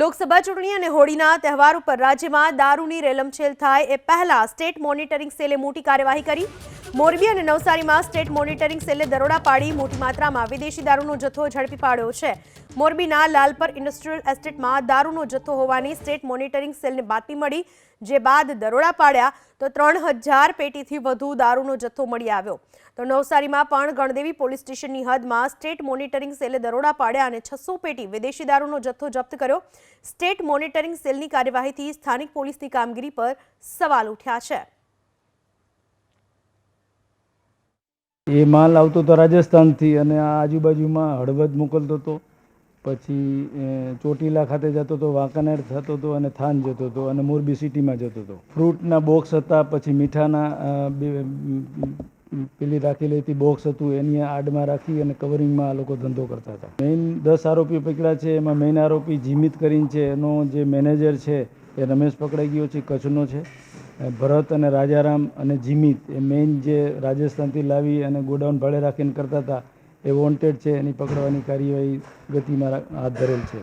લોકસભા ચૂંટણી અને હોળીના તહેવાર ઉપર રાજ્યમાં દારૂની રેલમછેલ થાય એ પહેલા સ્ટેટ મોનિટરિંગ સેલે મોટી કાર્યવાહી કરી. મોરબી અને નવસારીમાં સ્ટેટ મોનિટરિંગ સેલે દરોડા પાડી મોટી માત્રામાં વિદેશી દારૂનો જથ્થો ઝડપી પાડ્યો છે. મોરબીના લાલપર ઇન્ડસ્ટ્રીયલ એસ્ટેટમાં દારૂનો જથ્થો હોવાની સ્ટેટ મોનિટરિંગ સેલને બાતમી મળી, જે બાદ દરોડા પાડ્યા તો ત્રણ હજાર પેટીથી વધુ દારૂનો જથ્થો મળી આવ્યો. તો નવસારીમાં પણ ગણદેવી પોલીસ સ્ટેશનની હદમાં સ્ટેટ મોનિટરિંગ સેલે દરોડા પાડ્યા અને છસો પેટી વિદેશી દારૂનો જથ્થો જપ્ત કર્યો. સ્ટેટ મોનિટરિંગ સેલની કાર્યવાહીથી સ્થાનિક પોલીસની કામગીરી પર સવાલ ઉઠ્યા છે. એ માલ આવતો હતો રાજસ્થાનથી અને આ આજુબાજુમાં હળવદ મોકલતો હતો. પછી ચોટીલા ખાતે જતો હતો, વાંકાનેર થતો હતો અને થાન જતો હતો અને મોરબી સિટીમાં જતો હતો. ફ્રૂટના બોક્સ હતા, પછી મીઠાના પેલી રાખેલી હતી બોક્સ હતું, એની આડમાં રાખી અને કવરિંગમાં આ લોકો ધંધો કરતા હતા. મેઇન દસ આરોપી પકડ્યા છે, એમાં મેઇન આરોપી જીમિત કરીને છે, એનો જે મેનેજર છે, એ રમેશ પકડાઈ ગયો છે, કચ્છનો છે. ભરત અને રાજારામ અને જીમિત, એ મેઇન જે રાજસ્થાનથી લાવી અને ગોડાઉન ભાડે રાખીને કરતા હતા એ વોન્ટેડ છે એની પકડવાની કાર્યવાહી ગતિમાં હાથ ધરેલ છે.